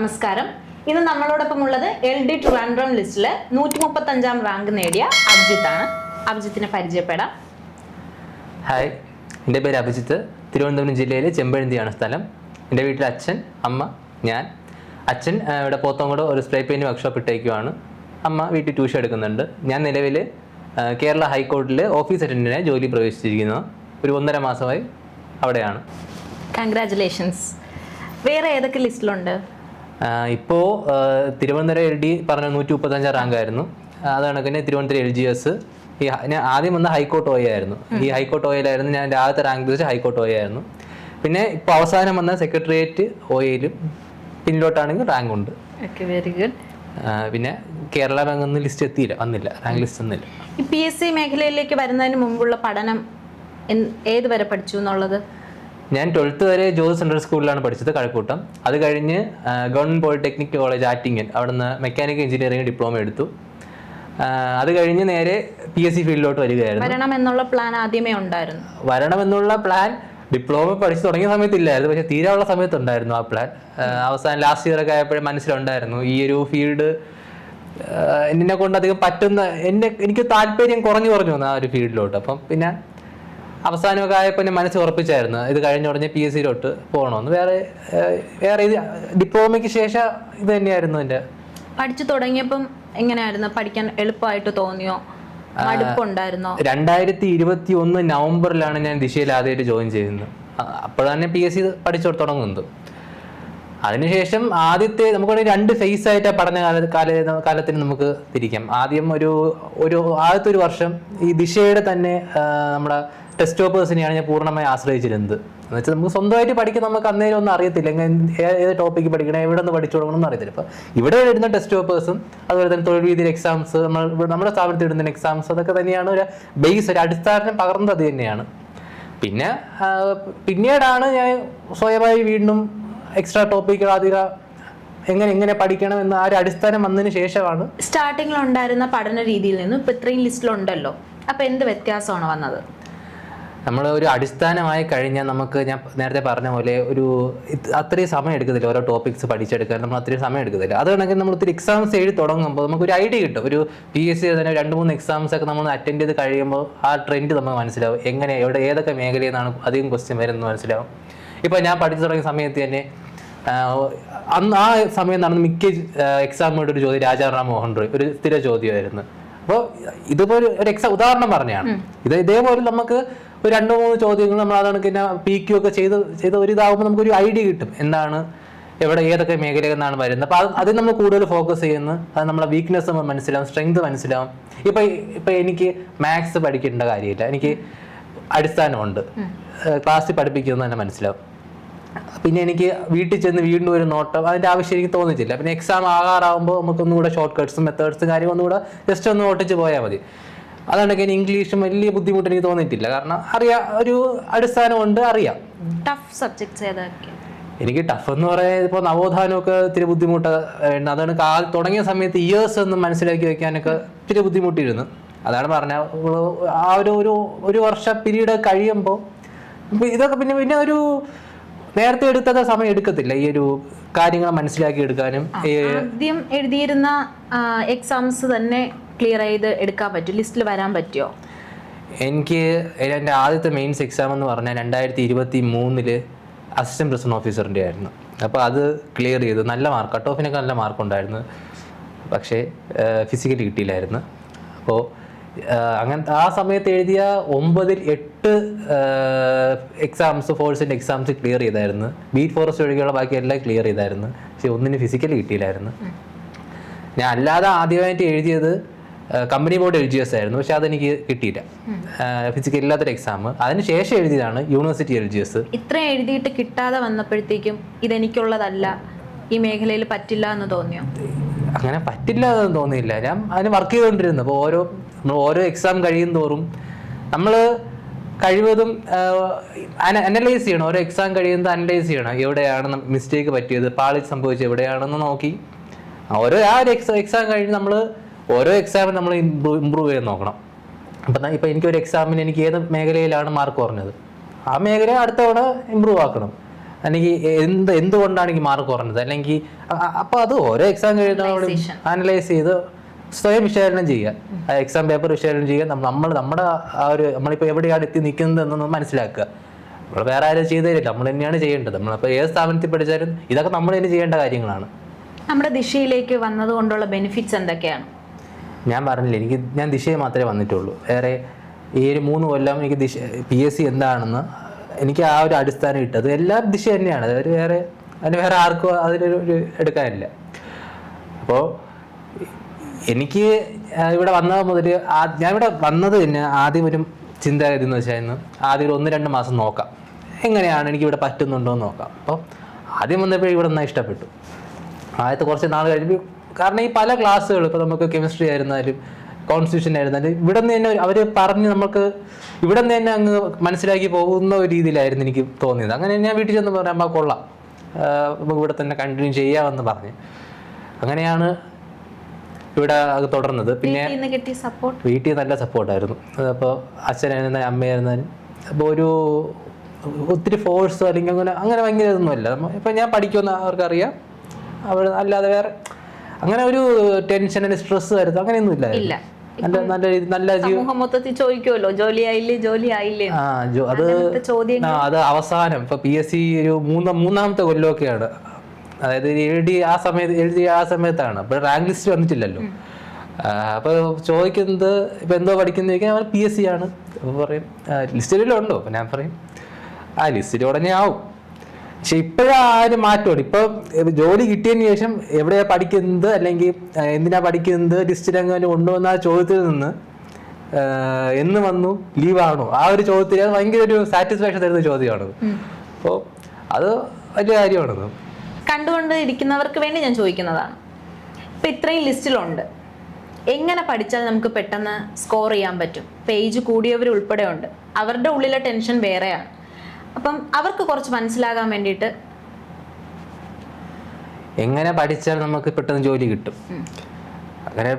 നമസ്കാരം. ഇന്ന് നമ്മളോടൊപ്പം ഉള്ളത് എൽ ഡി ട്രിവാൻഡ്രം ലിസ്റ്റിൽ നൂറ്റി മുപ്പത്തി അഞ്ചാം റാങ്ക് നേടിയ അഭിജിത്ത് ആണ് അഭിജിത്തിനെ പരിചയപ്പെടാം. ഹായ് എന്റെ പേര് അഭിജിത്ത്. തിരുവനന്തപുരം ജില്ലയിലെ ചെമ്പഴന്തിയാണ് സ്ഥലം. എന്റെ വീട്ടിൽ അച്ഛൻ അമ്മ ഞാൻ. അച്ഛൻ ഇവിടെ പോത്തോങ്കോട് ഒരു സ്പ്രേ പെയിന്റ് വർക്ക്ഷോപ്പ് ഇട്ടേക്കുവാണ്. അമ്മ വീട്ടിൽ ട്യൂഷൻ എടുക്കുന്നുണ്ട്. ഞാൻ നിലവിൽ കേരള ഹൈക്കോടതിയിൽ ഓഫീസ് അറ്റൻഡന്റിനായി ജോലി പ്രവേശിച്ചിരിക്കുന്നു. ഒരു ഒന്നര മാസമായി അവിടെയാണ്. കൺഗ്രാറ്റുലേഷൻസ് വേറെ ഏതൊക്കെ ലിസ്റ്റിലുണ്ട്? ഇപ്പോൾ തിരുവനന്തപുരം എൽ ഡി പറഞ്ഞ നൂറ്റി മുപ്പത്തഞ്ചാം റാങ്ക് ആയിരുന്നു അത് കണക്കിന് തിരുവനന്തപുരം എൽ ജി എസ്. ഈ ഞാൻ ആദ്യം വന്ന ഹൈക്കോർട്ട് ഓയ ആയിരുന്നു. ഈ ഹൈക്കോർട്ട് ഓയിലായിരുന്നു ഞാൻ ആദ്യത്തെ റാങ്ക് വെച്ച് ഹൈക്കോർട്ട് ഓയ ആയിരുന്നു. പിന്നെ ഇപ്പോൾ അവസാനം വന്ന സെക്രട്ടേറിയറ്റ് ഓയിലും പിന്നിലോട്ടാണെങ്കിൽ റാങ്ക് ഉണ്ട് വെരി ഗുഡ് പിന്നെ കേരള റാങ്ക് ഒന്നും ലിസ്റ്റ് എത്തിയില്ല വന്നില്ല. റാങ്ക് ലിസ്റ്റ് ഒന്നില്ല പി എസ് സി മേഖലയിലേക്ക് വരുന്നതിന് മുമ്പുള്ള പഠനം ഏത് വരെ പഠിച്ചു എന്നുള്ളത്? ഞാൻ ട്വൽത്ത് വരെ ജോസ് സെൻട്രൽ സ്കൂളിലാണ് പഠിച്ചത് കഴക്കൂട്ടം. അത് കഴിഞ്ഞ് ഗവൺമെന്റ് പോളിടെക്നിക് കോളേജ് ആറ്റിങ്ങൻ അവിടുന്ന് മെക്കാനിക്കൽ എഞ്ചിനീയറിംഗ് ഡിപ്ലോമ എടുത്തു. അത് കഴിഞ്ഞ് നേരെ പി എസ് സി ഫീൽഡിലോട്ട് വരികയായിരുന്നു. വരണം എന്നുള്ള പ്ലാൻ ആദ്യമേ ഉണ്ടായിരുന്നു. വരണം എന്നുള്ള പ്ലാൻ ഡിപ്ലോമ പഠിച്ചു തുടങ്ങിയ സമയത്തില്ലായിരുന്നു. പക്ഷെ തീരാനുള്ള സമയത്തുണ്ടായിരുന്നു ആ പ്ലാൻ അവസാനം ലാസ്റ്റ് ഇയർ ഒക്കെ ആയപ്പോഴും മനസ്സിലുണ്ടായിരുന്നു. ഈ ഒരു ഫീൽഡ് എന്നെ കൊണ്ട് അധികം പറ്റുന്ന എന്നെ എനിക്ക് താല്പര്യം കുറഞ്ഞു കുറഞ്ഞു വന്നു ആ ഒരു ഫീൽഡിലോട്ട്. അപ്പം പിന്നെ അവസാനമൊക്കെ ആയപ്പോൾ എന്റെ മനസ്സ് ഉറപ്പിച്ചായിരുന്നു. ഇത് കഴിഞ്ഞ ഉടനെ പി എസ് സിയിലോട്ട് പോകണമെന്ന്. വേറെ വേറെ ഇത് ഡിപ്ലോമയ്ക്ക് ശേഷം ഇത് തന്നെയായിരുന്നു എന്റെ. പഠിച്ചു തുടങ്ങിയപ്പം എങ്ങനെയായിരുന്നു? പഠിക്കാൻ എളുപ്പമായിട്ട് തോന്നിയോ? മടുപ്പുണ്ടായിരുന്നോ? രണ്ടായിരത്തി ഇരുപത്തി ഒന്ന് നവംബറിലാണ് ഞാൻ ദിശയിൽ ആദ്യമായിട്ട് ജോയിൻ ചെയ്യുന്നത്. അപ്പോൾ അപ്പോഴാണ് പി എസ് സി പഠിച്ചു തുടങ്ങുന്നത്. അതിനുശേഷം ആദ്യത്തെ നമുക്ക് രണ്ട് ഫേസ് ആയിട്ട് പഠന കാല കാല കാലത്തിന് നമുക്ക് തിരിക്കാം. ആദ്യം ഒരു ഒരു ആദ്യത്തെ ഒരു വർഷം ഈ ദിശയുടെ തന്നെ നമ്മുടെ ടെസ്റ്റ് ടോപ്പേഴ്സിനെയാണ് ഞാൻ പൂർണമായി ആശ്രയിച്ചിരുന്നത്. എന്ന് വെച്ചാൽ നമുക്ക് സ്വന്തമായിട്ട് പഠിക്കാൻ നമുക്ക് അന്നേരം ഒന്നും അറിയത്തില്ല. ഏത് ടോപ്പിക്ക് പഠിക്കണം എവിടെ നിന്ന് പഠിച്ചു തുടങ്ങണം എന്ന് അറിയത്തില്ല. ഇപ്പം ഇവിടെ വരുന്ന ടെസ്റ്റ് പേപ്പേഴ്സും അതുപോലെ തന്നെ തൊഴിൽ രീതിയിൽ എക്സാംസ് നമ്മൾ നമ്മുടെ സ്ഥാപനത്തിൽ ഇടുന്ന എക്സാംസ് അതൊക്കെ തന്നെയാണ് ഒരു ബേസ് ഒരു അടിസ്ഥാനം പകർന്നത് തന്നെയാണ്. പിന്നെ പിന്നീടാണ് ഞാൻ സ്വയമായി വീണ്ടും എക്സ്ട്രാ ടോപ്പിക്കുകൾ അധികം എങ്ങനെ എങ്ങനെ പഠിക്കണം എന്ന് ആ ഒരു അടിസ്ഥാനം വന്നതിന് ശേഷമാണ് സ്റ്റാർട്ടിങ്ങിൽ ഉണ്ടായിരുന്ന പഠന രീതിയിൽ നിന്ന് ഇപ്പൊ ഇത്രയും ലിസ്റ്റിലുണ്ടല്ലോ. അപ്പൊ എന്ത് വ്യത്യാസമാണ് വന്നത്? നമ്മൾ ഒരു അടിസ്ഥാനമായി കഴിഞ്ഞാൽ നമുക്ക് ഞാൻ നേരത്തെ പറഞ്ഞ പോലെ ഒരു അത്രയും സമയം എടുക്കത്തില്ല ഓരോ ടോപ്പിക്സ് പഠിച്ചെടുക്കാൻ. നമ്മൾ അത്രയും സമയം എടുക്കത്തില്ല. അത് കണക്കിന് നമ്മൾ ഒത്തിരി എക്സാംസ് എഴുതി തുടങ്ങുമ്പോൾ നമുക്ക് ഒരു ഐഡിയ കിട്ടും. ഒരു പി എസ് സി തന്നെ രണ്ട് മൂന്ന് എക്സാംസ് ഒക്കെ നമ്മൾ അറ്റൻഡ് ചെയ്ത് കഴിയുമ്പോൾ ആ ട്രെൻഡ് നമുക്ക് മനസ്സിലാവും. എങ്ങനെ എവിടെ ഏതൊക്കെ മേഖലയിൽ നിന്നാണ് അധികം ക്വസ്റ്റ്യൻ വരുന്നത് മനസ്സിലാവും. ഇപ്പോൾ ഞാൻ പഠിച്ചു തുടങ്ങിയ സമയത്ത് തന്നെ അന്ന് ആ സമയം നടന്ന മിക്ക എക്സാമുകളുടെ ഒരു ചോദ്യം രാജാറാം മോഹൻ റോയ് ഒരു സ്ഥിര ചോദ്യമായിരുന്നു. അപ്പോൾ ഇതുപോലെ ഒരു എക്സാം ഉദാഹരണം പറഞ്ഞാണ്. ഇത് ഇതേപോലെ നമുക്ക് ഒരു രണ്ട് മൂന്ന് ചോദ്യങ്ങൾ നമ്മൾ അതാണ് പിന്നെ പി ക്യു ഒക്കെ ചെയ്ത് ചെയ്ത് ഒരു ഇതാകുമ്പോൾ നമുക്കൊരു ഐഡിയ കിട്ടും. എന്താണ് എവിടെ ഏതൊക്കെ മേഖലയിൽ നിന്നാണ് വരുന്നത്. അപ്പോൾ അത് അതിൽ നമ്മൾ കൂടുതൽ ഫോക്കസ് ചെയ്യുന്നു. അത് നമ്മളെ വീക്ക്നെസ് നമ്മൾ മനസ്സിലാവും സ്ട്രെങ്ത് മനസ്സിലാവും. ഇപ്പം ഇപ്പം എനിക്ക് മാത്സ് പഠിക്കേണ്ട കാര്യമില്ല. എനിക്ക് അടിസ്ഥാനമുണ്ട്. ക്ലാസ്സിൽ പഠിപ്പിക്കുന്നത് തന്നെ മനസ്സിലാവും. പിന്നെ എനിക്ക് വീട്ടിൽ ചെന്ന് വീണ്ടും ഒരു നോട്ടം അതിന്റെ ആവശ്യം എനിക്ക് തോന്നിച്ചില്ല പിന്നെ എക്സാം ആകാറാകുമ്പോൾ നമുക്കൊന്നും കൂടെ ഷോർട്ട് കട്ട്സും മെത്തേഡ്സും കാര്യം ഒന്നും കൂടെ ജസ്റ്റ് ഒന്ന് ഓട്ടിച്ച് പോയാൽ മതി. അതുകൊണ്ടൊക്കെ എനിക്ക് ഇംഗ്ലീഷും വലിയ ബുദ്ധിമുട്ട് എനിക്ക് തോന്നിയിട്ടില്ല. കാരണം അറിയാം ഒരു അടിസ്ഥാനമുണ്ട് അറിയാം. ടഫ് സബ്ജക്ട്സ് ഏതൊക്കെ എനിക്ക് ടഫ് എന്ന് പറയാൻ ഇപ്പോൾ നവോത്ഥാനമൊക്കെ ഇത്തിരി ബുദ്ധിമുട്ട് അതാണ് കാൽ തുടങ്ങിയ സമയത്ത് ഇയേഴ്സ് ഒന്ന് മനസ്സിലാക്കി വെക്കാനൊക്കെ ഇത്തിരി ബുദ്ധിമുട്ടിയിരുന്നു അതാണ് പറഞ്ഞ ആ ഒരു ഒരു ഒരു വർഷ പീരീഡ് കഴിയുമ്പോൾ ഇതൊക്കെ പിന്നെ പിന്നെ ഒരു നേരത്തെ എടുത്തത് സമയം എടുക്കത്തില്ല. ഈ ഒരു കാര്യങ്ങൾ മനസ്സിലാക്കി എടുക്കാനും ആദ്യം എഴുതിയിരുന്ന എക്സാംസ് തന്നെ ക്ലിയർ ചെയ്ത് എടുക്കാൻ പറ്റും. ലിസ്റ്റിൽ വരാൻ പറ്റുമോ എനിക്ക് എന്റെ ആദ്യത്തെ മെയിൻസ് എക്സാം എന്ന് പറഞ്ഞാൽ രണ്ടായിരത്തി ഇരുപത്തി മൂന്നിൽ അസിസ്റ്റന്റ് പ്രസിഡന്റ് ഓഫീസറിന്റെ ആയിരുന്നു. അപ്പോൾ അത് ക്ലിയർ ചെയ്തു. നല്ല മാർക്ക് കട്ട് ഓഫിനൊക്കെ നല്ല മാർക്ക് ഉണ്ടായിരുന്നു. പക്ഷേ ഫിസിക്കലി കിട്ടിയില്ലായിരുന്നു. അപ്പോൾ അങ്ങനത്തെ ആ സമയത്ത് എഴുതിയ ഒമ്പതിൽ എട്ട് എക്സാംസ് ഫോഴ്സിന്റെ എക്സാംസ് ക്ലിയർ ചെയ്തായിരുന്നു. ബീറ്റ് ഫോറസ്റ്റ് ഒഴികെയുള്ള ബാക്കി എല്ലാം ക്ലിയർ ചെയ്തായിരുന്നു. പക്ഷെ ഒന്നിന് ഫിസിക്കലി കിട്ടിയില്ലായിരുന്നു. ഞാൻ അല്ലാതെ ആദ്യമായിട്ട് എഴുതിയത് company board L G S ആയിരുന്നു. പക്ഷെ അതെനിക്ക് കിട്ടിയില്ല. ഫിസിക്കൽ ഇല്ലാത്തൊരു എക്സാം അതിന് ശേഷം എഴുതിയതാണ് യൂണിവേഴ്സിറ്റി എൽ ജി എസ് ഇത്രയും എഴുതിയിട്ട് കിട്ടാതെ വന്നപ്പോഴത്തേക്കും ഇതെനിക്കുള്ളതല്ല. ഈ മേഖലയിൽ പറ്റില്ല എന്ന് തോന്നിയോ? അങ്ങനെ പറ്റില്ല എന്ന് തോന്നിയില്ല. ഞാൻ അതിന് വർക്ക് ചെയ്തുകൊണ്ടിരുന്നു. അപ്പോൾ ഓരോ നമ്മൾ ഓരോ എക്സാം കഴിയും തോറും നമ്മൾ കഴിവതും അനലൈസ് ചെയ്യണം. ഓരോ എക്സാം കഴിയുന്നത് അനലൈസ് ചെയ്യണം. എവിടെയാണ് മിസ്റ്റേക്ക് പറ്റിയത്? പാളി സംഭവിച്ചത് എവിടെയാണെന്ന് നോക്കി. ഓരോ ആ ഒരു എക്സാം എക്സാം കഴിഞ്ഞ് നമ്മൾ ഓരോ എക്സാമും നമ്മൾ ഇമ്പ്രൂവ് ഇമ്പ്രൂവ് ചെയ്യാൻ നോക്കണം. അപ്പം ഇപ്പം എനിക്കൊരു എക്സാമിന് എനിക്ക് ഏത് മേഖലയിലാണ് മാർക്ക് കുറഞ്ഞത്? ആ മേഖല അടുത്ത തവണ ഇമ്പ്രൂവ് ആക്കണം. അല്ലെങ്കിൽ എന്ത് എന്തുകൊണ്ടാണ് എനിക്ക് മാർക്ക് കുറഞ്ഞത്? അല്ലെങ്കിൽ അപ്പോൾ അത് ഓരോ എക്സാം കഴിയുന്ന അനലൈസ് ചെയ്ത് സ്വയം വിശകലനം ചെയ്യുക. ആ എക്സാം പേപ്പർ വിശകലനം ചെയ്യുക. നമ്മൾ നമ്മുടെ ആ ഒരു നമ്മളിപ്പോൾ എവിടെയാണ് എത്തി നിൽക്കുന്നത് എന്നൊന്ന് മനസ്സിലാക്കുക. നമ്മൾ വേറെ ആരും ചെയ്തു തരില്ല. നമ്മൾ തന്നെയാണ് ചെയ്യേണ്ടത്. നമ്മളിപ്പോൾ ഏത് സ്ഥാപനത്തിൽ പഠിച്ചാലും ഇതൊക്കെ നമ്മൾ തന്നെ ചെയ്യേണ്ട കാര്യങ്ങളാണ്. നമ്മുടെ ദിശയിലേക്ക് വന്നതുകൊണ്ടുള്ള ബെനിഫിറ്റ്സ് എന്തൊക്കെയാണ്? ഞാൻ പറഞ്ഞില്ല എനിക്ക് ഞാൻ ദിശയെ മാത്രമേ വന്നിട്ടുള്ളൂ. വേറെ ഈ ഒരു മൂന്ന് കൊല്ലം എനിക്ക് ദിശ പി എസ് സി എന്താണെന്ന് എനിക്ക് ആ ഒരു അടിസ്ഥാനം ഇട്ടത് അത് എല്ലാം ദിശ തന്നെയാണ്. അതായത് വേറെ അതിന് വേറെ ആർക്കും അതിനൊരു ഒരു എടുക്കാനില്ല. അപ്പോൾ എനിക്ക് ഇവിടെ വന്നത് മുതൽ ഞാൻ ഇവിടെ വന്നത് തന്നെ ആദ്യം ഒരു ചിന്താഗതി എന്ന് വെച്ചാൽ ആദ്യം ഒരു ഒന്ന് രണ്ട് മാസം നോക്കാം. എങ്ങനെയാണ് എനിക്ക് ഇവിടെ പറ്റുന്നുണ്ടോ എന്ന് നോക്കാം. അപ്പോൾ ആദ്യം വന്നപ്പോൾ ഇവിടെ നന്നായി ഇഷ്ടപ്പെട്ടു. ആദ്യത്തെ കുറച്ച് നാൾ കഴിഞ്ഞു കാരണം ഈ പല ക്ലാസ്സുകൾ ഇപ്പോൾ നമുക്ക് കെമിസ്ട്രി ആയിരുന്നാലും കോൺസ്റ്റിറ്റ്യൂഷൻ ആയിരുന്നാലും ഇവിടെ നിന്ന് തന്നെ അവർ പറഞ്ഞ് നമുക്ക് ഇവിടെ നിന്ന് തന്നെ അങ്ങ് മനസ്സിലാക്കി പോകുന്ന ഒരു രീതിയിലായിരുന്നു എനിക്ക് തോന്നിയത്. അങ്ങനെ ഞാൻ വീട്ടിൽ ചെന്ന് പറയാം അമ്മ കൊള്ളാം. നമുക്ക് ഇവിടെ തന്നെ കണ്ടിന്യൂ ചെയ്യാമെന്ന് പറഞ്ഞ്. അങ്ങനെയാണ് ഇവിടെ തുടർന്നത്. പിന്നെ വീട്ടിൽ നല്ല സപ്പോർട്ടായിരുന്നു അപ്പോൾ അച്ഛനായിരുന്നാലും അമ്മയായിരുന്നാലും അപ്പോൾ ഒരു ഒത്തിരി ഫോഴ്സ് അല്ലെങ്കിൽ അങ്ങനെ അങ്ങനെ ഭയങ്കര ഇതൊന്നുമല്ല. ഇപ്പം ഞാൻ പഠിക്കുമെന്ന് അവർക്കറിയാം. അവർ അല്ലാതെ വേറെ അങ്ങനെ ഒരു ടെൻഷൻ അല്ലെങ്കിൽ സ്ട്രെസ് വരുന്നത് അങ്ങനെയൊന്നും ഇല്ല ഇല്ല. നല്ല നല്ല രീതി നല്ല ജീവ സമൂഹം മൊത്തത്തിൽ ചോദിക്കുമല്ലോ ജോലി ആയില്ലേ ജോലി ആയില്ലേ? ആ ജോ അത് അത് അവസാനം. ഇപ്പൊ പി എസ് സി ഒരു മൂന്ന് മൂന്നാമത്തെ കൊല്ലമൊക്കെയാണ്. അതായത് എഴുതി ആ സമയത്ത് എഴുതിയ ആ സമയത്താണ്. അപ്പൊ റാങ്ക് ലിസ്റ്റ് വന്നിട്ടില്ലല്ലോ. അപ്പോൾ അപ്പൊ ചോദിക്കുന്നത് ഇപ്പൊ എന്തോ പഠിക്കുന്ന ചോദിക്കാൻ അവർ പി എസ് സി ആണ്. അപ്പോൾ പറയും ലിസ്റ്റിലെല്ലാം ഉണ്ടോ അപ്പൊ ഞാൻ പറയും ആ ലിസ്റ്റിൽ ഉടനെ ആവും. പക്ഷെ ഇപ്പോഴാ ആ ഒരു മാറ്റമുണ്ട്. ഇപ്പൊ ജോലി കിട്ടിയതിന് ശേഷം എവിടെയാ പഠിക്കുന്നത്? അല്ലെങ്കിൽ എന്തിനാ പഠിക്കുന്നത്? ലിസ്റ്റിൽ അങ്ങനെ കൊണ്ടുവന്ന ആ ചോദ്യത്തിൽ നിന്ന് എന്ന് വന്നു ലീവാണോ ആ ഒരു ചോദ്യത്തിൽ അത് ഭയങ്കര ഒരു സാറ്റിസ്ഫാക്ഷൻ തരുന്ന ചോദ്യമാണത് അപ്പോൾ അത് വലിയ കാര്യമാണത്. കണ്ടുകൊണ്ട് ഇരിക്കുന്നവർക്ക് വേണ്ടി ഞാൻ ചോദിക്കുന്നതാണ്. ഇപ്പം ഇത്രയും ലിസ്റ്റിലുണ്ട്. എങ്ങനെ പഠിച്ചാൽ നമുക്ക് പെട്ടെന്ന് സ്കോർ ചെയ്യാൻ പറ്റും? പേജ് കൂടിയവർ ഉൾപ്പെടെ ഉണ്ട്. അവരുടെ ഉള്ളിലെ ടെൻഷൻ വേറെയാണ്. അപ്പം അവർക്ക് കുറച്ച് മനസ്സിലാകാൻ വേണ്ടിയിട്ട് എങ്ങനെ പഠിച്ചാൽ നമുക്ക് പെട്ടെന്ന് ജോലി കിട്ടും? അങ്ങനെ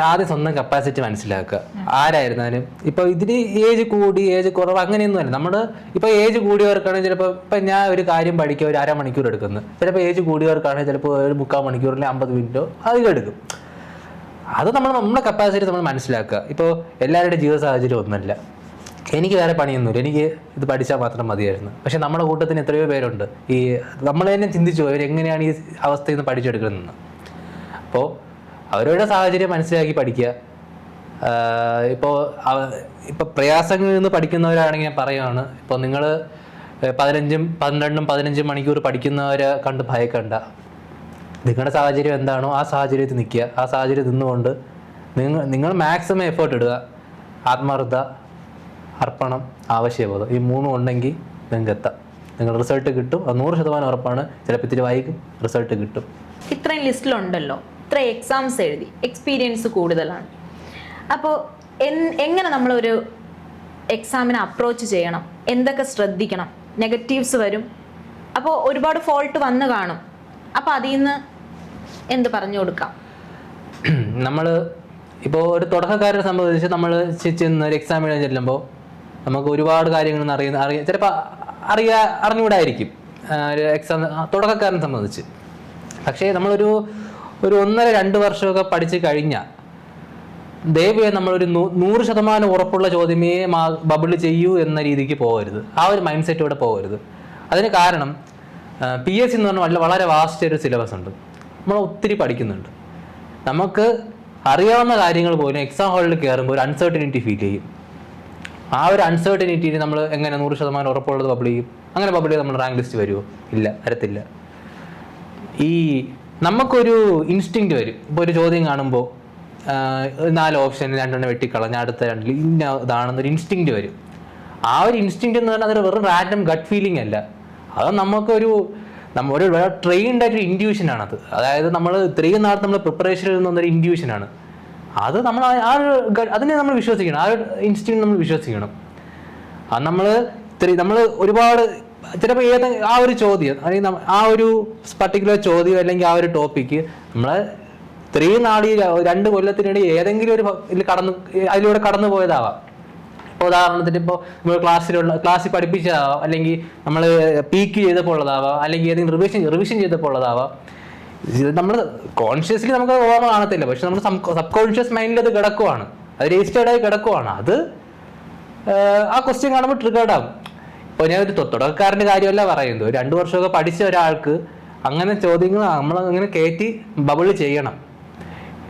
ആദ്യം സ്വന്തം കപ്പാസിറ്റി മനസ്സിലാക്കുക. ആരായിരുന്നാലും. ഇപ്പൊ ഇതിന് ഏജ് കൂടി ഏജ് കുറവ് അങ്ങനെയൊന്നുമല്ല നമ്മൾ ഇപ്പൊ ഏജ് കൂടിയവർക്കാണെങ്കിൽ ചിലപ്പോൾ ഇപ്പൊ ഞാൻ ഒരു കാര്യം പഠിക്കുക ഒരു അരമണിക്കൂർ എടുക്കുന്നത് ചിലപ്പോൾ ഏജ് കൂടിയവർക്കാണെങ്കിൽ ചിലപ്പോൾ ഒരു മുക്കാൽ മണിക്കൂറിൽ അമ്പത് മിനിറ്റോ അധികം എടുക്കും. അത് നമ്മൾ നമ്മുടെ കപ്പാസിറ്റി നമ്മൾ മനസ്സിലാക്കുക. ഇപ്പോൾ എല്ലാവരുടെ ജീവിത സാഹചര്യം ഒന്നല്ല. എനിക്ക് വേറെ പണിയൊന്നുമില്ല. എനിക്ക് ഇത് പഠിച്ചാൽ മാത്രം മതിയായിരുന്നു. പക്ഷെ നമ്മുടെ കൂട്ടത്തിന് എത്രയോ പേരുണ്ട്. ഈ നമ്മൾ തന്നെ ചിന്തിച്ചു അവരെങ്ങനെയാണ് ഈ അവസ്ഥയിൽ നിന്ന് പഠിച്ചെടുക്കുന്നതെന്ന്. അപ്പോൾ അവരുടെ സാഹചര്യം മനസ്സിലാക്കി പഠിക്കുക. ഇപ്പോൾ ഇപ്പോൾ പ്രയാസങ്ങളിൽ നിന്ന് പഠിക്കുന്നവരാണെങ്കിൽ ഞാൻ പറയുകയാണ് ഇപ്പോൾ നിങ്ങൾ പതിനഞ്ചും പന്ത്രണ്ടും പതിനഞ്ചും മണിക്കൂർ പഠിക്കുന്നവരെ കണ്ട് ഭയക്കണ്ട. നിങ്ങളുടെ സാഹചര്യം എന്താണോ ആ സാഹചര്യത്തിൽ നിൽക്കുക. ആ സാഹചര്യം നിന്നുകൊണ്ട് നിങ്ങൾ നിങ്ങൾ മാക്സിമം എഫേർട്ട് ഇടുക. ആത്മാർത്ഥ അർപ്പണം ആവശ്യബോധം ഈ മൂന്നും ഉണ്ടെങ്കിൽ നിങ്ങൾക്ക് എത്താം നിങ്ങൾ റിസൾട്ട് കിട്ടും. നൂറ് ശതമാനം ഉറപ്പാണ്. ചിലപ്പോൾ ഇത്തിരി വൈകും റിസൾട്ട് കിട്ടും. ഇത്രയും ലിസ്റ്റിലുണ്ടല്ലോ. ഇത്ര എക്സാംസ് എഴുതി. എക്സ്പീരിയൻസ് കൂടുതലാണ്. അപ്പോൾ എങ്ങനെ നമ്മളൊരു എക്സാമിനെ അപ്രോച്ച് ചെയ്യണം? എന്തൊക്കെ ശ്രദ്ധിക്കണം? നെഗറ്റീവ്സ് വരും. അപ്പോൾ ഒരുപാട് ഫോൾട്ട് വന്ന് കാണും. അപ്പോൾ അതിൽ നിന്ന് എന്ത് പറഞ്ഞു കൊടുക്കാം? നമ്മൾ ഇപ്പോൾ ഒരു തുടക്കക്കാരനെ സംബന്ധിച്ച് നമ്മൾ ചെന്ന് ഒരു എക്സാം എഴുതാൻ ചെല്ലുമ്പോൾ നമുക്ക് ഒരുപാട് കാര്യങ്ങൾ അറിയുന്ന അറിയ ചിലപ്പോൾ അറിയാ അറിഞ്ഞുകൂടായിരിക്കും. ഒരു എക്സാം തുടക്കക്കാരനെ സംബന്ധിച്ച്. പക്ഷേ നമ്മളൊരു ഒരു ഒന്നര രണ്ട് വർഷമൊക്കെ പഠിച്ചു കഴിഞ്ഞാൽ ദയവേ ഒരു നൂറ് ശതമാനം ഉറപ്പുള്ള ചോദ്യമേ ബബിൾ ചെയ്യൂ എന്ന രീതിക്ക് പോകരുത് ആ ഒരു മൈൻഡ് സെറ്റ് സെറ്റോടെ പോകരുത് അതിന് കാരണം പി എസ് സി എന്ന് പറഞ്ഞാൽ വളരെ വളരെ വാസ്റ്റ് ഒരു സിലബസ് ഉണ്ട്. നമ്മൾ ഒത്തിരി പഠിക്കുന്നുണ്ട്. നമുക്ക് അറിയാവുന്ന കാര്യങ്ങൾ പോലും എക്സാം ഹാളിൽ കയറുമ്പോൾ ഒരു അൺസർട്ടനിറ്റി ഫീൽ ചെയ്യും. ആ ഒരു അൺസർട്ടനിറ്റിയിൽ നമ്മൾ എങ്ങനെ നൂറ് ശതമാനം ഉറപ്പുള്ളത് ബബിൾ ചെയ്യും? അങ്ങനെ ബബിൾ ചെയ്ത് നമ്മൾ റാങ്ക് ലിസ്റ്റ് വരുമോ ഇല്ല വരത്തില്ല. ഈ നമുക്കൊരു ഇൻസ്റ്റിങ് വരും. ഇപ്പോൾ ഒരു ചോദ്യം കാണുമ്പോൾ നാല് ഓപ്ഷൻ രണ്ടെണ്ണം വെട്ടിക്കളഞ്ഞ അടുത്ത രണ്ടിൽ ഇന്ന ഇതാണെന്നൊരു ഇൻസ്റ്റിങ്ക്റ്റ് വരും. ആ ഒരു ഇൻസ്റ്റിങ് എന്ന് പറഞ്ഞാൽ അതൊരു വെറും റാൻഡം ഗട്ട് ഫീലിംഗ് അല്ല. അത് നമുക്കൊരു നമ്മൾ ഒരു ട്രെയിൻഡ് ആയിട്ടൊരു അത് അതായത് നമ്മൾ ഇത്രയും നാളത്തെ നമ്മൾ പ്രിപ്പറേഷൻ പ്രിപ്പറേഷനിൽ നിന്നൊരു ഇൻഡ്യൂഷനാണ് അത് നമ്മൾ ആ ഒരു അതിനെ നമ്മൾ വിശ്വസിക്കണം. ആ ഒരു ഇൻസ്റ്റിങ് നമ്മൾ വിശ്വസിക്കണം. അത് നമ്മൾ ഇത്രയും നമ്മൾ ഒരുപാട് ചിലപ്പോൾ ഏത് ആ ഒരു ചോദ്യം അല്ലെങ്കിൽ ആ ഒരു പർട്ടിക്കുലർ ചോദ്യം അല്ലെങ്കിൽ ആ ഒരു ടോപ്പിക്ക് നമ്മൾ ഇത്രയും നാൾ രണ്ട് കൊല്ലത്തിനിടയിൽ ഏതെങ്കിലും ഒരു ഇതിൽ കടന്നു അതിലൂടെ കടന്നു പോയതാവാം. ഇപ്പോൾ ഉദാഹരണത്തിന് ഇപ്പോൾ നമ്മൾ ക്ലാസ്സിലുള്ള ക്ലാസ്സിൽ പഠിപ്പിച്ചതാവാം അല്ലെങ്കിൽ നമ്മൾ പീക്ക് ചെയ്തപ്പോൾ ഉള്ളതാവാം അല്ലെങ്കിൽ ഏതെങ്കിലും റിവിഷൻ റിവിഷൻ ചെയ്തപ്പോൾ ഉള്ളതാവാം. ഇത് നമ്മൾ കോൺഷ്യസ്ലി നമുക്ക് ഓർമ്മ കാണത്തില്ല പക്ഷെ നമ്മൾ സബ് കോൺഷ്യസ് മൈൻഡിൽ അത് കിടക്കുവാണ്. അത് രജിസ്റ്റേർഡായി കിടക്കുവാണ്. അത് ആ ക്വസ്റ്റ്യൻ കാണുമ്പോൾ ട്രിഗേർഡ് ആവും. ഇപ്പോൾ ഞാൻ ഒരു തൊട്ടുടക്കാരന്റെ തുടക്കക്കാരന്റെ കാര്യമല്ല പറയുന്നത്. രണ്ടു വർഷമൊക്കെ പഠിച്ച ഒരാൾക്ക് അങ്ങനെ ചോദ്യങ്ങൾ നമ്മൾ അങ്ങനെ കയറ്റി ബബിൾ ചെയ്യണം.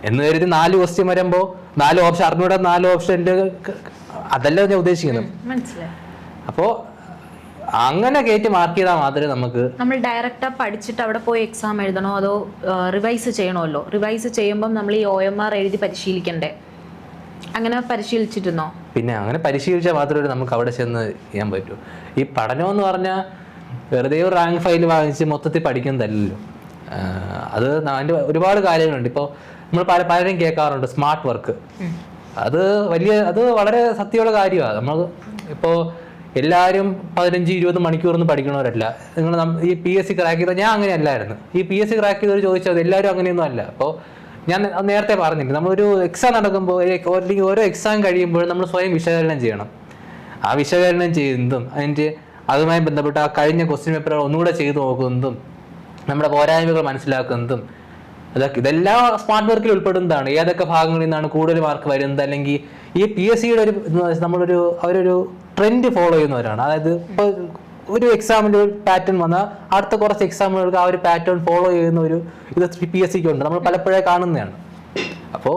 എന്ന് കരുതി നാല് ക്വസ്റ്റ്യൻ വരുമ്പോൾ നാല് ഓപ്ഷൻ അറിഞ്ഞൂടെ നാല് ഓപ്ഷന്റെ അതല്ല ഞാൻ ഉദ്ദേശിക്കുന്നത്. അപ്പോ അപ്പോൾ അങ്ങനെ കയറ്റി മാർക്ക് ചെയ്താൽ മാത്രമേ നമുക്ക് നമ്മൾ ഡയറക്റ്റാ പഠിച്ചിട്ട് അവിടെ പോയി എക്സാം എഴുതണോ അതോ റിവൈസ് ചെയ്യണമല്ലോ? റിവൈസ് ചെയ്യുമ്പോൾ നമ്മൾ ഈ ഒ എം ആർ എഴുതി പരിശീലിക്കണ്ടേ? അങ്ങനെ പരിശീലിച്ചിരുന്നോ പിന്നെ അങ്ങനെ പരിശീലിച്ചാൽ മാത്രമേ നമുക്ക് അവിടെ ചെന്ന് ചെയ്യാൻ പറ്റൂ. ഈ പഠനം എന്ന് പറഞ്ഞാൽ വെറുതെ ഒരു റാങ്ക് ഫയൽ വാങ്ങിച്ച് മൊത്തത്തിൽ പഠിക്കുന്നതല്ലല്ലോ. അത് അതിന്റെ ഒരുപാട് കാര്യങ്ങളുണ്ട്. ഇപ്പോൾ നമ്മൾ പല പലരും കേൾക്കാറുണ്ട് സ്മാർട്ട് വർക്ക് അത് വലിയ അത് വളരെ സത്യമുള്ള കാര്യമാണ് നമ്മൾ ഇപ്പോൾ എല്ലാവരും പതിനഞ്ച് ഇരുപത് മണിക്കൂറൊന്നും പഠിക്കണവരല്ല. നിങ്ങൾ ഈ പി എസ് സി ക്രാക്ക് ചെയ്ത ഞാൻ അങ്ങനെ അല്ലായിരുന്നു ഈ പി എസ് സി ക്രാക്ക് ചെയ്തവർ ചോദിച്ചത് എല്ലാവരും അങ്ങനെയൊന്നും അല്ല. അപ്പോൾ ഞാൻ നേരത്തെ പറഞ്ഞില്ല നമ്മളൊരു എക്സാം നടക്കുമ്പോൾ അല്ലെങ്കിൽ ഓരോ എക്സാം കഴിയുമ്പോൾ നമ്മൾ സ്വയം വിശകലനം ചെയ്യണം. ആ വിശകലനം ചെയ്യുന്നതും അതിന്റെ അതുമായി ബന്ധപ്പെട്ട ആ കഴിഞ്ഞ ക്വസ്റ്റ്യൻ പേപ്പർ ഒന്നുകൂടെ ചെയ്തു നോക്കുന്നതും നമ്മുടെ പോരായ്മകൾ മനസ്സിലാക്കുന്നതും അതൊക്കെ ഇതെല്ലാം സ്മാർട്ട് വർക്കിൽ ഉൾപ്പെടുന്നതാണ്. ഏതൊക്കെ ഭാഗങ്ങളിൽ നിന്നാണ് കൂടുതൽ മാർക്ക് വരുന്നത്? അല്ലെങ്കിൽ ഈ പി എസ് സിയുടെ ഒരു നമ്മളൊരു അവരൊരു ട്രെൻഡ് ഫോളോ ചെയ്യുന്നവരാണ്. അതായത് ഇപ്പോൾ ഒരു എക്സാമിന്റെ ഒരു പാറ്റേൺ വന്നാൽ അടുത്ത കുറച്ച് എക്സാമുകൾക്ക് ആ ഒരു പാറ്റേൺ ഫോളോ ചെയ്യുന്ന ഒരു ഇത് പി എസ് സിക്ക് ഉണ്ട്. നമ്മൾ പലപ്പോഴേ കാണുന്നതാണ്. അപ്പോൾ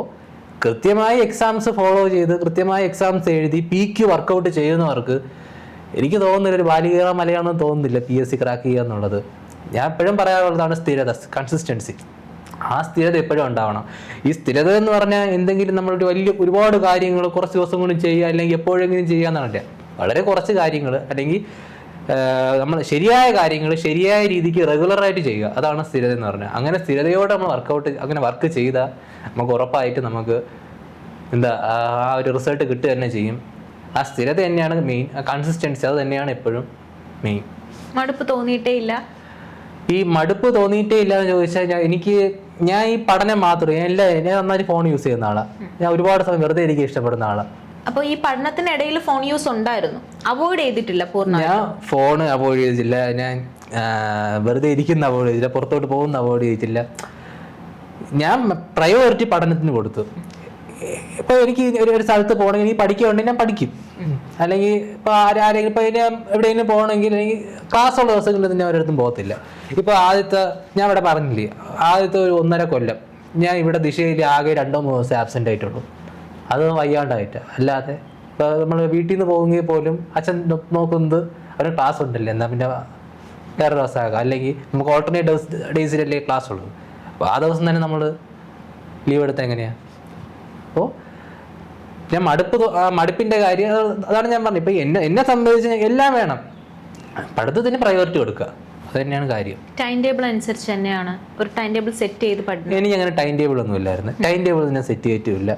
കൃത്യമായി എക്സാംസ് ഫോളോ ചെയ്ത് കൃത്യമായി എക്സാംസ് എഴുതി പീക്ക് വർക്കൗട്ട് ചെയ്യുന്നവർക്ക് എനിക്ക് തോന്നുന്നില്ല ഒരു ബാലിക മലയാണെന്ന് തോന്നുന്നില്ല പി എസ് സി ക്രാക്ക് ചെയ്യുക എന്നുള്ളത്. ഞാൻ എപ്പോഴും പറയാറുള്ളതാണ് സ്ഥിരത കൺസിസ്റ്റൻസി ആ സ്ഥിരത എപ്പോഴും ഉണ്ടാവണം. ഈ സ്ഥിരത എന്ന് പറഞ്ഞാൽ എന്തെങ്കിലും നമ്മളൊരു വലിയ ഒരുപാട് കാര്യങ്ങൾ കുറച്ച് ദിവസം കൊണ്ട് ചെയ്യുക അല്ലെങ്കിൽ എപ്പോഴെങ്കിലും ചെയ്യുക എന്നാണ് വളരെ കുറച്ച് കാര്യങ്ങൾ അല്ലെങ്കിൽ നമ്മൾ ശരിയായ കാര്യങ്ങൾ ശരിയായ രീതിക്ക് റെഗുലറായിട്ട് ചെയ്യുക. അതാണ് സ്ഥിരത എന്ന് പറഞ്ഞാൽ. അങ്ങനെ സ്ഥിരതയോടെ നമ്മൾ വർക്കൗട്ട് അങ്ങനെ വർക്ക് ചെയ്താൽ നമുക്ക് ഉറപ്പായിട്ട് നമുക്ക് എന്താ ആ ഒരു റിസൾട്ട് കിട്ടുക തന്നെ ചെയ്യും. ആ സ്ഥിരത തന്നെയാണ് മെയിൻ കൺസിസ്റ്റൻസി അത് തന്നെയാണ് എപ്പോഴും മെയിൻ മടുപ്പ് തോന്നിയിട്ടേ ഇല്ല? ഈ മടുപ്പ് തോന്നിയിട്ടേ ഇല്ല എന്ന് ചോദിച്ചാൽ ഞാൻ എനിക്ക് ഞാൻ ഈ പഠനം മാത്രം ഞാൻ എല്ലാ ഞാൻ നന്നായിട്ട് ഫോൺ യൂസ് ചെയ്യുന്ന ആളാണ് ഞാൻ ഒരുപാട് സമയം വെറുതെ ഇരിക്കാൻ ഇഷ്ടപ്പെടുന്ന ആളാണ് അപ്പോൾ ഈ പഠനത്തിനിടയിൽ ഫോൺ യൂസ് ഉണ്ടായിരുന്നു. അവോയ്ഡ് ചെയ്തിട്ടില്ല ഫോൺ അവോയ്ഡ് ചെയ്തിട്ടില്ല. ഞാൻ വെറുതെ ഇരിക്കുന്ന അവോയ്ഡ് ചെയ്തില്ല പുറത്തോട്ട് പോകുന്ന അവോയ്ഡ് ചെയ്തിട്ടില്ല. ഞാൻ പ്രയോറിറ്റി പഠനത്തിന് കൊടുത്തു. ഇപ്പൊ എനിക്ക് ഒരു ഒരു സ്ഥലത്ത് പോകണമെങ്കിൽ എനിക്ക് പഠിക്കുകയുണ്ടെങ്കിൽ ഞാൻ പഠിക്കും. അല്ലെങ്കിൽ ഇപ്പൊ ആരെ- ആരെങ്കിലും ഇപ്പൊ ഞാൻ എവിടെയെങ്കിലും പോകണമെങ്കിൽ അല്ലെങ്കിൽ ക്ലാസ് ഉള്ള ദിവസങ്ങളിൽ ഞാൻ ഒരിടത്തും പോകത്തില്ല. ഇപ്പൊ ആദ്യത്തെ ഞാൻ ഇവിടെ പറഞ്ഞില്ലേ ആദ്യത്തെ ഒരു ഒന്നര കൊല്ലം ഞാൻ ഇവിടെ ദിശയിൽ ആകെ രണ്ടോ മൂന്നോ ദിവസം ആബ്സെന്റ് ആയിട്ടുള്ളൂ. അത് വയ്യാണ്ടായിട്ട്. അല്ലാതെ ഇപ്പൊ നമ്മൾ വീട്ടിൽ നിന്ന് പോകുമെങ്കിൽ പോലും അച്ഛൻ നോക്കുന്നത് അവന് ക്ലാസ് ഉണ്ടല്ലേ എന്നാ പിന്നെ വേറെ ദിവസമാകാം. അല്ലെങ്കിൽ നമുക്ക് ഓൾട്ടർനേറ്റ് ഡേസ് ഡേയ്സിലല്ലേ ക്ലാസ് ഉള്ളൂ. അപ്പോൾ ആ ദിവസം തന്നെ നമ്മൾ ലീവ് എടുത്ത എങ്ങനെയാ? അപ്പോൾ ഞാൻ മടുപ്പ് മടുപ്പിന്റെ കാര്യം അതാണ് ഞാൻ പറഞ്ഞത്. ഇപ്പോൾ എന്നെ എന്നെ സംബന്ധിച്ച് എല്ലാം വേണം. പഠിത്തത്തിന് പ്രയോറിറ്റി കൊടുക്കുക. അത് തന്നെയാണ് കാര്യം. ടൈം ടേബിൾ അനുസരിച്ച് തന്നെയാണ്. ഒരു ടൈം ടേബിൾ സെറ്റ് ചെയ്ത് പഠിക്കും എനിക്ക് അങ്ങനെ ടൈം ടേബിൾ ഒന്നും ഇല്ലായിരുന്നു. ടൈം ടേബിൾ ഞാൻ സെറ്റ് ചെയ്തിട്ടില്ല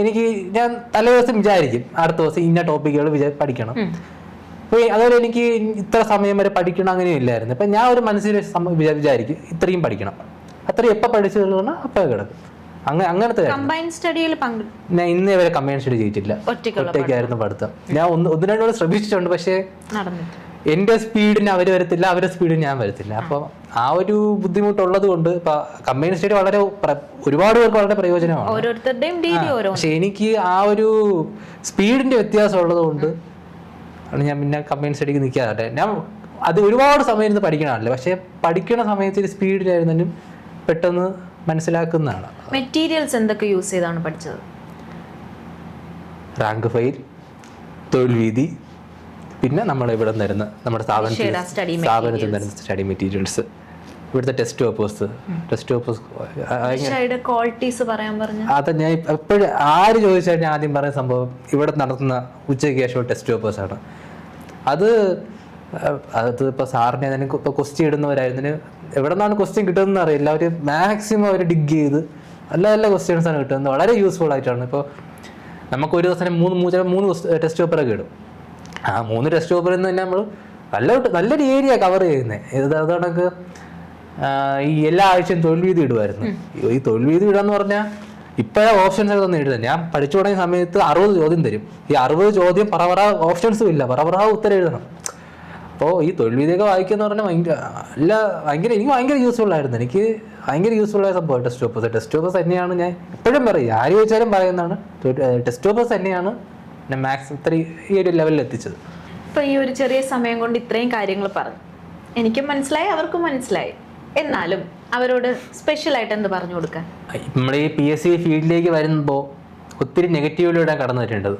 എനിക്ക് ഞാൻ തലേ ദിവസം വിചാരിക്കും അടുത്ത ദിവസം ഇന്ന ടോപ്പിക്കുകൾ വിചാരി പഠിക്കണം. അപ്പോൾ അതുപോലെ എനിക്ക് ഇത്ര സമയം വരെ പഠിക്കണം അങ്ങനെ ഇല്ലായിരുന്നു. അപ്പം ഞാൻ ഒരു മനസ്സിൽ വിചാരിക്കും ഇത്രയും പഠിക്കണം. അത്രയും എപ്പോൾ പഠിച്ചു തീർക്കണം അപ്പോൾ കിടക്കും. അങ്ങനെ അങ്ങനത്തെ ഞാൻ ഇന്നേ വരെ കമ്പൈൻ സ്റ്റഡി ചെയ്തിട്ടില്ല. ഒറ്റയ്ക്കായിരുന്നു പഠിത്തം. ഞാൻ ഒന്ന് ഒന്ന് രണ്ടോട് ശ്രമിച്ചിട്ടുണ്ട് പക്ഷേ എന്റെ സ്പീഡിന് അവർ വരത്തില്ല അവരുടെ സ്പീഡിന് ഞാൻ വരത്തില്ല. അപ്പോൾ ആ ഒരു ബുദ്ധിമുട്ടുള്ളത് കൊണ്ട് ഇപ്പൊ കമ്പൈൻ സ്റ്റഡി വളരെ ഒരുപാട് പേർക്ക് വളരെ പ്രയോജനമാണ്. ഓരോരുത്തരുടെയും പക്ഷെ എനിക്ക് ആ ഒരു സ്പീഡിന്റെ വ്യത്യാസം ഉള്ളത് കൊണ്ട് ആണ് ഞാൻ പിന്നെ കമ്പൈൻ സ്റ്റഡിക്ക് നിൽക്കാതെ ഞാൻ അത് ഒരുപാട് സമയം ഇരുന്ന് പഠിക്കണമല്ലേ പക്ഷെ പഠിക്കണ സമയത്ത് സ്പീഡിലായിരുന്നാലും പെട്ടെന്ന് മനസ്സിലാക്കുന്നതാണ്. മെറ്റീരിയൽസ് എന്തൊക്കെ യൂസ് ചെയ്താണ് പഠിച്ചത്? റാങ്ക് ഫൈൽ തൊഴിൽ വീതി പിന്നെ നമ്മൾ ഇവിടെ തരുന്ന നമ്മുടെ സ്ഥാപനത്തിൽ സ്ഥാപനത്തിൽ തരുന്ന സ്റ്റഡി മെറ്റീരിയൽസ് ഇവിടുത്തെ ടെസ്റ്റ് പേപ്പേഴ്സ് ടെസ്റ്റ് പേപ്പേഴ്സ് അത് ഞാൻ എപ്പോഴും ആര് ചോദിച്ചാൽ ഞാൻ ആദ്യം പറയുന്ന സംഭവം ഇവിടെ നടത്തുന്ന ഉച്ചയ്ക്ക് ശേഷം ടെസ്റ്റ് പേപ്പേഴ്സാണ് അത് അഹ് അത് ഇപ്പോൾ സാറിനെ തന്നെ ഇപ്പോൾ ക്വസ്റ്റ്യൻ ഇടുന്നവരായിരുന്നു. എവിടെ നിന്നാണ് ക്വസ്റ്റ്യൻ കിട്ടുന്നതെന്ന് അറിയില്ല. അവർ മാക്സിമം അവർ ഡിഗ് ചെയ്ത് നല്ല നല്ല ക്വസ്റ്റ്യൻസ് ആണ് കിട്ടുന്നത്. വളരെ യൂസ്ഫുൾ ആയിട്ടാണ്. ഇപ്പോൾ നമുക്ക് ഒരു ദിവസം മൂന്ന് മൂന്ന് ടെസ്റ്റ് പേപ്പറൊക്കെ ഇടും. ആ മൂന്ന് ടെസ്റ്റ് പേപ്പറിൽ നിന്ന് തന്നെ നമ്മൾ നല്ല നല്ലൊരു ഏരിയ കവർ ചെയ്യുന്നത് ഇത് ഈ എല്ലാ ആഴ്ചയും തൊഴിൽ വീതി ഇടുമായിരുന്നു ഈ തൊഴിൽ വീതി ഇടാന്ന് പറഞ്ഞാൽ ഇപ്പോഴേ ഓപ്ഷൻസ് ഒക്കെ ഒന്ന് എഴുതാൻ ഞാൻ പഠിച്ചു തുടങ്ങിയ സമയത്ത് അറുപത് ചോദ്യം തരും. ഈ അറുപത് ചോദ്യം പറവറ ഓപ്ഷൻസും ഇല്ല. പറവറ ഉത്തരം എഴുതണം. അപ്പോൾ ഈ തൊഴിൽ വീതിയൊക്കെ വായിക്കുന്നു പറഞ്ഞാൽ ഭയങ്കര അല്ല ഭയങ്കര എനിക്ക് ഭയങ്കര യൂസ്ഫുൾ ആയിരുന്നു. എനിക്ക് ഭയങ്കര യൂസ്ഫുൾ ആയ സംഭവം ടെസ്റ്റ് പേപ്പേഴ്സ് ടെസ്റ്റ് പേപ്പേഴ്സ് തന്നെയാണ് ഞാൻ എപ്പോഴും പറയും. ആര് ചോദിച്ചാലും പറയുന്നതാണ്. ടെസ്റ്റ് പേപ്പേഴ്സ് തന്നെയാണ് എന്നെ മാത്സ് ഇത്ര ഈ ഒരു ലെവലിൽ എത്തിച്ചത്. ഇപ്പൊ ഈ ഒരു ചെറിയ സമയം കൊണ്ട് ഇത്രയും കാര്യങ്ങൾ പറഞ്ഞു. എനിക്കും മനസ്സിലായി അവർക്കും മനസ്സിലായി. എന്നാലും അവരോട് സ്പെഷ്യൽ ആയിട്ട് എന്ത് പറഞ്ഞു കൊടുക്കാൻ? നമ്മൾ ഈ പി എസ് സി ഫീൽഡിലേക്ക് വരുമ്പോൾ ഒത്തിരി നെഗറ്റീവിലൂടെ കടന്നു വരേണ്ടത്.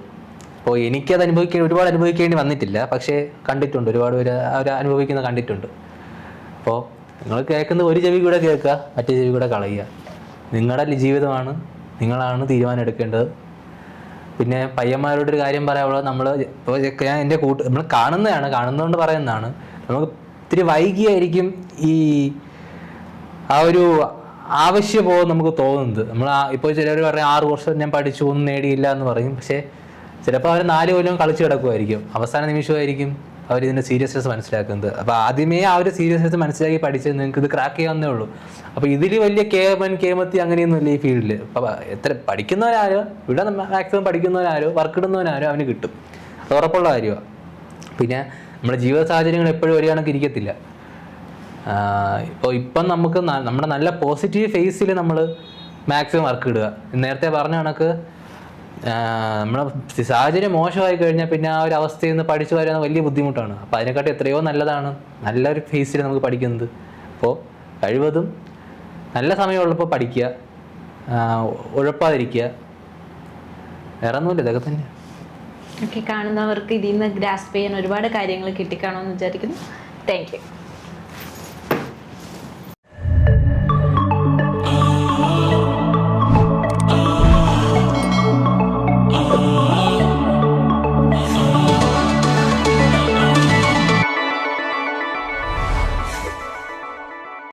അപ്പോൾ എനിക്കത് അനുഭവിക്കാൻ ഒരുപാട് അനുഭവിക്കേണ്ടി വന്നിട്ടില്ല. പക്ഷേ കണ്ടിട്ടുണ്ട് ഒരുപാട് പേര് അവർ അനുഭവിക്കുന്നത് കണ്ടിട്ടുണ്ട്. അപ്പോൾ നിങ്ങൾ കേൾക്കുന്ന ഒരു ചെവി കൂടെ കേൾക്കുക മറ്റേ ചെവി കൂടെ കളയുക. നിങ്ങളുടെ ജീവിതമാണ് നിങ്ങളാണ് തീരുമാനം എടുക്കേണ്ടത്. പിന്നെ പയ്യന്മാരോട് ഒരു കാര്യം പറയാനുള്ളത് നമ്മൾ ഇപ്പോൾ ഞാൻ എന്റെ കൂട്ട് നമ്മൾ കാണുന്നതാണ് കാണുന്നതുകൊണ്ട് പറയുന്നതാണ്. നമുക്ക് ഇത്തിരി വൈകിയായിരിക്കും ഈ ആ ഒരു ആവശ്യബോധം നമുക്ക് തോന്നുന്നത്. നമ്മൾ ഇപ്പോൾ ചിലർ പറയും ആറ് വർഷം ഞാൻ പഠിച്ചു ഒന്നും നേടിയില്ല എന്ന് പറയും. പക്ഷേ ചിലപ്പോൾ അവർ നാല് കൊല്ലം കളിച്ചു കിടക്കുമായിരിക്കും അവസാന നിമിഷമായിരിക്കും. അവർ ഇതിന്റെ സീരിയസ്നെസ് മനസ്സിലാക്കുന്നത്. അപ്പോൾ ആദ്യമേ ആ ഒരു സീരിയസ്നെസ് മനസ്സിലാക്കി പഠിച്ചത് നിങ്ങൾക്ക് ഇത് ക്രാക്ക് ചെയ്യാവുന്നേ ഉള്ളൂ. അപ്പോൾ ഇതിൽ വലിയ കേമൻ കേമത്തി അങ്ങനെയൊന്നുമില്ല ഈ ഫീൽഡിൽ അപ്പോൾ എത്ര പഠിക്കുന്നവരാരോ ഇവിടെ മാക്സിമം പഠിക്കുന്നവരാരോ വർക്ക് ഇടുന്നവരാരോ അവന് കിട്ടും. അത് ഉറപ്പുള്ള കാര്യമാണ്. പിന്നെ നമ്മുടെ ജീവിത സാഹചര്യങ്ങൾ എപ്പോഴും ഒരു കണക്ക് ഇരിക്കത്തില്ല. ഇപ്പോൾ ഇപ്പം നമുക്ക് നമ്മുടെ നല്ല പോസിറ്റീവ് ഫേസിൽ നമ്മൾ മാക്സിമം വർക്ക് ഇടുക. നേരത്തെ പറഞ്ഞ കണക്ക് നമ്മുടെ സാഹചര്യം മോശമായി കഴിഞ്ഞാൽ പിന്നെ ആ ഒരു അവസ്ഥയിൽ നിന്ന് പഠിച്ചു വരാൻ വലിയ ബുദ്ധിമുട്ടാണ്. അപ്പോൾ അതിനെക്കാട്ടി എത്രയോ നല്ലതാണ് നല്ലൊരു ഫേസിൽ നമുക്ക് പഠിക്കുന്നത്. അപ്പോൾ കഴിവതും നല്ല സമയമുള്ളപ്പോൾ പഠിക്കുക ഉഴപ്പാതിരിക്കുക. വേറെ ഒന്നുമില്ല ഇതൊക്കെ തന്നെ ഒക്കെ കാണുന്നവർക്ക് ഇതിൽ നിന്ന് ഗ്രാസ്പ് ചെയ്യാൻ ഒരുപാട് കാര്യങ്ങൾ കിട്ടിക്കാണോ എന്ന് വിചാരിക്കുന്നു. Thank you.